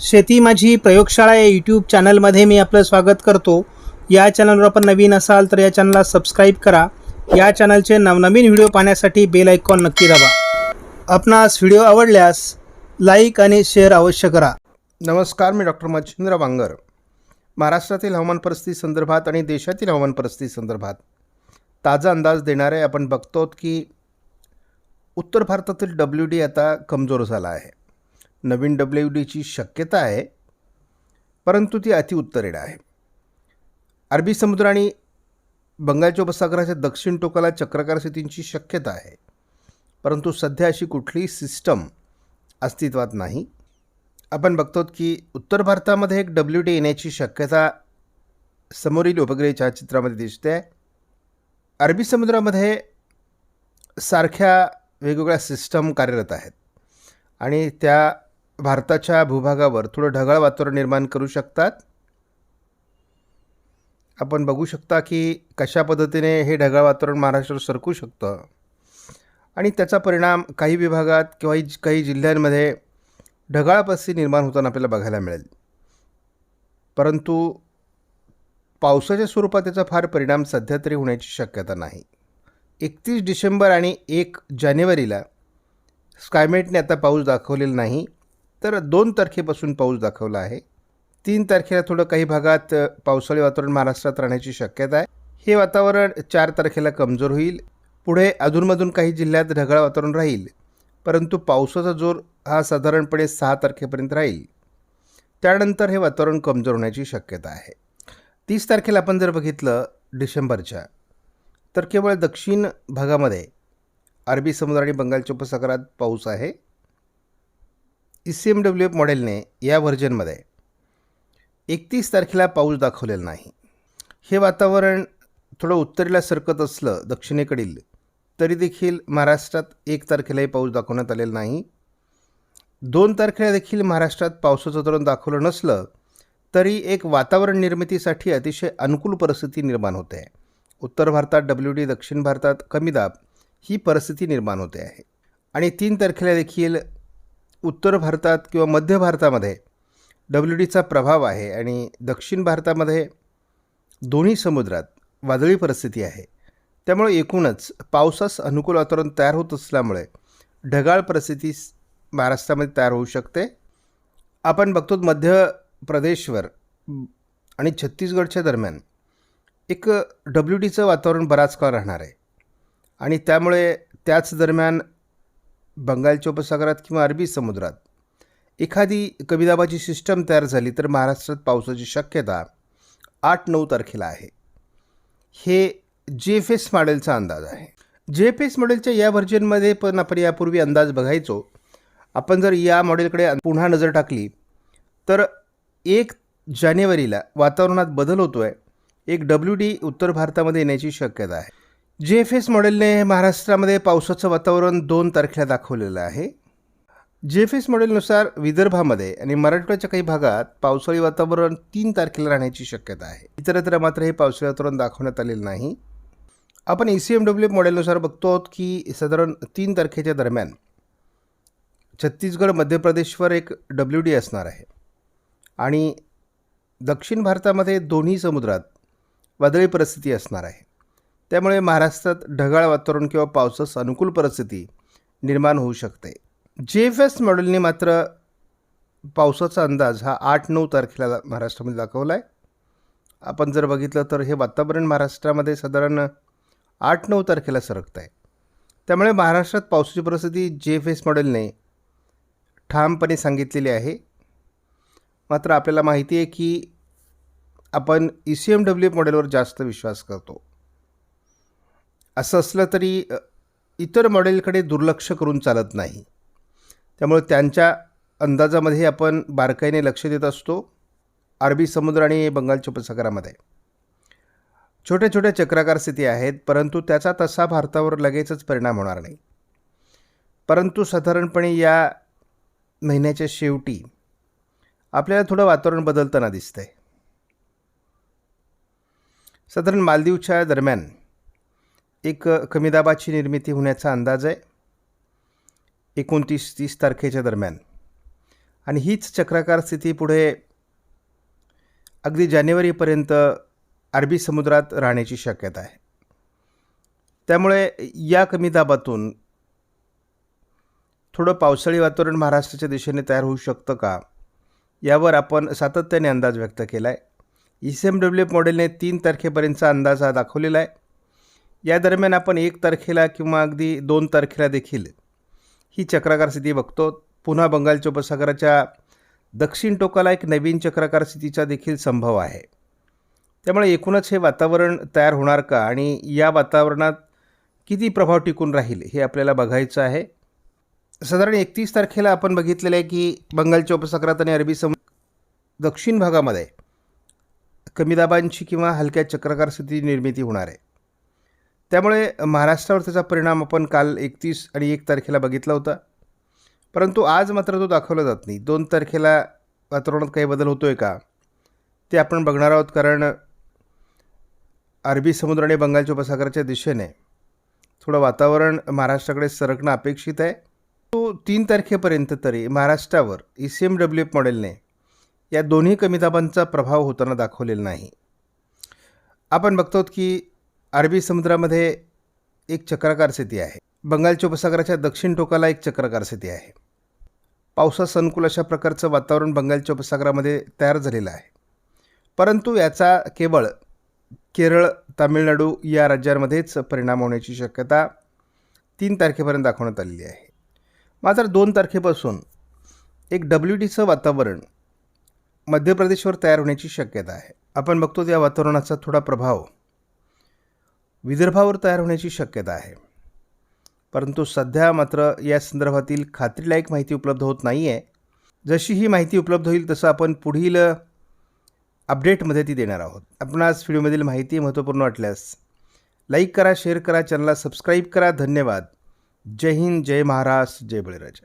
शेती माझी प्रयोगशाळा या यूट्यूब चॅनलमध्ये मी आपलं स्वागत करतो. या चॅनलवर आपण नवीन असाल तर या चॅनलला सबस्क्राईब करा. या चॅनलचे नवनवीन व्हिडिओ पाहण्यासाठी बेल आयकॉन नक्की दाबा. आपणास व्हिडिओ आवडल्यास लाईक आणि शेअर अवश्य करा. नमस्कार मी डॉक्टर मच्छिंद्र वांगर महाराष्ट्रातील हवामान परिस्थिती संदर्भात आणि देशातील हवामान परिस्थिती संदर्भात ताजा अंदाज देणारे आपण बघतो की उत्तर भारतातील डब्ल्यू डी आता कमजोर झाला आहे. नवीन डब्ल्यू डीची शक्यता आहे परंतु ती अतिउत्तरेड आहे. अरबी समुद्र आणि बंगालच्या उपसागराच्या दक्षिण टोकाला चक्रकार स्थितींची शक्यता आहे परंतु सध्या अशी कुठलीही सिस्टम अस्तित्वात नाही. आपण बघतो की उत्तर भारतामध्ये एक डब्ल्यू डी येण्याची शक्यता समोरील उपग्रह छायाचित्रामध्ये दिसते. आहे अरबी समुद्रामध्ये सारख्या वेगवेगळ्या सिस्टम कार्यरत आहेत आणि त्या भारताच्या भूभागावर थोडं ढगाळ वातावरण निर्माण करू शकतात. आपण बघू शकता की कशा पद्धतीने हे ढगाळ वातावरण महाराष्ट्रावर सरकू शकतं. आणि त्याचा परिणाम काही विभागात किंवा काही जिल्ह्यांमध्ये ढगाळ परिस्थिती निर्माण होताना आपल्याला बघायला मिळेल. परंतु पावसाच्या स्वरूपात त्याचा फार परिणाम सध्या तरी होण्याची शक्यता नाही. एकतीस डिसेंबर आणि एक जानेवारीला स्कायमेटने आता पाऊस दाखवलेला नाही. तर दोन तारखेपासून पाऊस दाखवला आहे. तीन तारखेला थोडं काही भागात पावसाळी वातावरण महाराष्ट्रात राहण्याची शक्यता आहे. हे वातावरण चार तारखेला कमजोर होईल. पुढे अधूनमधून काही जिल्ह्यात ढगाळ वातावरण राहील. परंतु पावसाचा जोर हा साधारणपणे सहा तारखेपर्यंत राहील. त्यानंतर हे वातावरण कमजोर होण्याची शक्यता आहे. तीस तारखेला आपण जर बघितलं डिसेंबरच्या तर केवळ दक्षिण भागामध्ये अरबी समुद्र आणि बंगालच्या उपसागरात पाऊस आहे. E C M W F मॉडेलने या व्हर्जनमध्ये एकतीस तारखेला पाऊस दाखवलेला नाही. हे वातावरण थोडं उत्तरेला सरकत असलं दक्षिणेकडील तरी देखील महाराष्ट्रात एक तारखेलाही पाऊस दाखवण्यात आलेला नाही. दोन तारखेला देखील महाराष्ट्रात पावसाचं धोरण दाखवलं नसलं तरी एक वातावरण निर्मितीसाठी अतिशय अनुकूल परिस्थिती निर्माण होते. आहे उत्तर भारतात डब्ल्यू डी दक्षिण भारतात कमी दाब ही परिस्थिती निर्माण होते आहे. आणि तीन तारखेला देखील उत्तर भारतात किंवा मध्य भारतामध्ये डब्ल्यू डीचा प्रभाव आहे आणि दक्षिण भारतामध्ये दोन्ही समुद्रात वादळी परिस्थिती आहे. त्यामुळे एकूणच पावसास अनुकूल वातावरण तयार होत असल्यामुळे ढगाळ परिस्थिती महाराष्ट्रामध्ये तयार होऊ शकते. आपण बघतो मध्य प्रदेशवर आणि छत्तीसगडच्या दरम्यान एक डब्ल्यू डीचं वातावरण बराच काळ राहणार आहे. आणि त्यामुळे त्याच दरम्यान बंगालच्या उपसागरात किंवा अरबी समुद्रात. एखादी कमीदाबाची सिस्टम तयार झाली तर महाराष्ट्रात पावसाची शक्यता आठ नऊ तारखेला आहे. हे जे एफ एस मॉडेलचा अंदाज आहे. जे एफ एस मॉडेलच्या या व्हर्जनमध्ये पण आपण यापूर्वी अंदाज बघायचो. आपण जर या मॉडेलकडे पुन्हा नजर टाकली तर एक जानेवारीला वातावरणात बदल होतो आहे एक डब्ल्यू डी उत्तर भारतामध्ये येण्याची शक्यता आहे. जे एफ एस मॉडेलने महाराष्ट्रामध्ये पावसाचं वातावरण दोन तारखेला दाखवलेलं आहे. जे एफ एस मॉडेलनुसार विदर्भामध्ये आणि मराठवाड्याच्या काही भागात पावसाळी वातावरण तीन तारखेला राहण्याची शक्यता आहे. इतरत्र मात्र हे पावसाळी वातावरण दाखवण्यात आलेलं नाही. आपण ई सी एम डब्ल्यू मॉडेलनुसार बघतो आहोत की साधारण तीन तारखेच्या दरम्यान छत्तीसगड मध्य प्रदेशवर एक डब्ल्यू डी असणार आहे. आणि दक्षिण भारतामध्ये दोन्ही समुद्रात वादळी परिस्थिती असणार आहे. त्यामुळे महाराष्ट्रात ढगाळ वातावरण किंवा पावसास अनुकूल परिस्थिती निर्माण होऊ शकते. जे एफ एस मॉडेलने मात्र पावसाचा अंदाज हा आठ नऊ तारखेला महाराष्ट्रामध्ये दाखवला आहे आपण जर बघितलं तर हे वातावरण महाराष्ट्रामध्ये साधारण आठ नऊ तारखेला सरकत आहे त्यामुळे महाराष्ट्रात पावसाची परिस्थिती जे एफ एस मॉडेलने ठामपणे सांगितलेली आहे. मात्र आपल्याला माहिती आहे की आपण ई सी एम डब्ल्यू मॉडेलवर जास्त विश्वास करतो. असं असलं तरी इतर मॉडेलकडे दुर्लक्ष करून चालत नाही. त्यामुळे त्यांच्या अंदाजामध्ये आपण बारकाईने लक्ष देत असतो. अरबी समुद्र आणि बंगालच्या उपसागरामध्ये छोट्या छोट्या चक्राकार स्थिती आहेत परंतु त्याचा तसा भारतावर लगेचच परिणाम होणार नाही. परंतु साधारणपणे या महिन्याच्या शेवटी आपल्याला थोडं वातावरण बदलताना दिसतंय. साधारण मालदीवच्या दरम्यान एक कमी दाबाची निर्मिती होण्याचा अंदाज आहे. एकोणतीस तीस तारखेच्या दरम्यान. आणि हीच चक्राकार स्थिती पुढे अगदी जानेवारीपर्यंत अरबी समुद्रात राहण्याची शक्यता आहे. त्यामुळे या कमी दाबातून थोडं पावसाळी वातावरण महाराष्ट्राच्या दिशेने तयार होऊ शकतं का? यावर आपण सातत्याने अंदाज व्यक्त केला आहे E C M W F मॉडेलने तीन तारखेपर्यंतचा अंदाज हा दाखवलेला आहे. या दरम्यान आपण एक तारखेला किंवा अगदी दोन तारखेला देखील ही चक्राकार स्थिती बघतो. पुन्हा बंगालच्या उपसागराच्या दक्षिण टोकाला एक नवीन चक्राकार स्थितीचा देखील संभव आहे. त्यामुळे एकूणच हे वातावरण तयार होणार का? आणि या वातावरणात किती प्रभाव टिकून राहील हे आपल्याला बघायचं आहे. साधारण एकतीस तारखेला आपण बघितलेलं आहे की बंगालच्या उपसागरात आणि अरबी समुद्र दक्षिण भागामध्ये कमी दाबांची किंवा हलक्या चक्राकार स्थिती निर्मिती होणार आहे. त्यामुळे महाराष्ट्रावर त्याचा परिणाम आपण काल एकतीस आणि एक तारखेला बघितला होता. परंतु आज मात्र तो दाखवला जात नाही. दोन तारखेला वातावरणात काही बदल होतो आहे का? ते आपण बघणार आहोत कारण अरबी समुद्र आणि बंगालच्या उपसागराच्या दिशेने थोडं वातावरण महाराष्ट्राकडे सरकणं अपेक्षित आहे. तो तीन तारखेपर्यंत तरी महाराष्ट्रावर E C M W F मॉडेलने या दोन्ही कमी दाबांचा प्रभाव होताना दाखवलेला नाही. आपण बघतो की अरबी समुद्रामध्ये एक चक्राकार स्थिती आहे. बंगालच्या उपसागराच्या दक्षिण टोकाला एक चक्राकार स्थिती आहे. पावसास अनुकूल अशा प्रकारचं वातावरण बंगालच्या उपसागरामध्ये तयार झालेलं आहे. परंतु याचा केवळ केरळ तामिळनाडू या राज्यांमध्येच परिणाम होण्याची शक्यता तीन तारखेपर्यंत दाखवण्यात आलेली आहे. मात्र दोन तारखेपासून एक डब्ल्यू डीचं वातावरण मध्य प्रदेशवर तयार होण्याची शक्यता आहे. आपण बघतो त्या वातावरणाचा थोडा प्रभाव विदर्भावर तयार होण्याची शक्यता आहे. परंतु सध्या मात्र या संदर्भातील खात्रीलायक माहिती उपलब्ध होत नाही आहे जशी ही माहिती उपलब्ध होईल तसं आपण पुढील अपडेटमध्ये ती देणार आहोत. आपणास व्हिडिओमधील माहिती महत्त्वपूर्ण वाटल्यास लाईक करा शेअर करा चॅनलला सबस्क्राईब करा. धन्यवाद. जय हिंद जय महाराष्ट्र जय बळीराजा.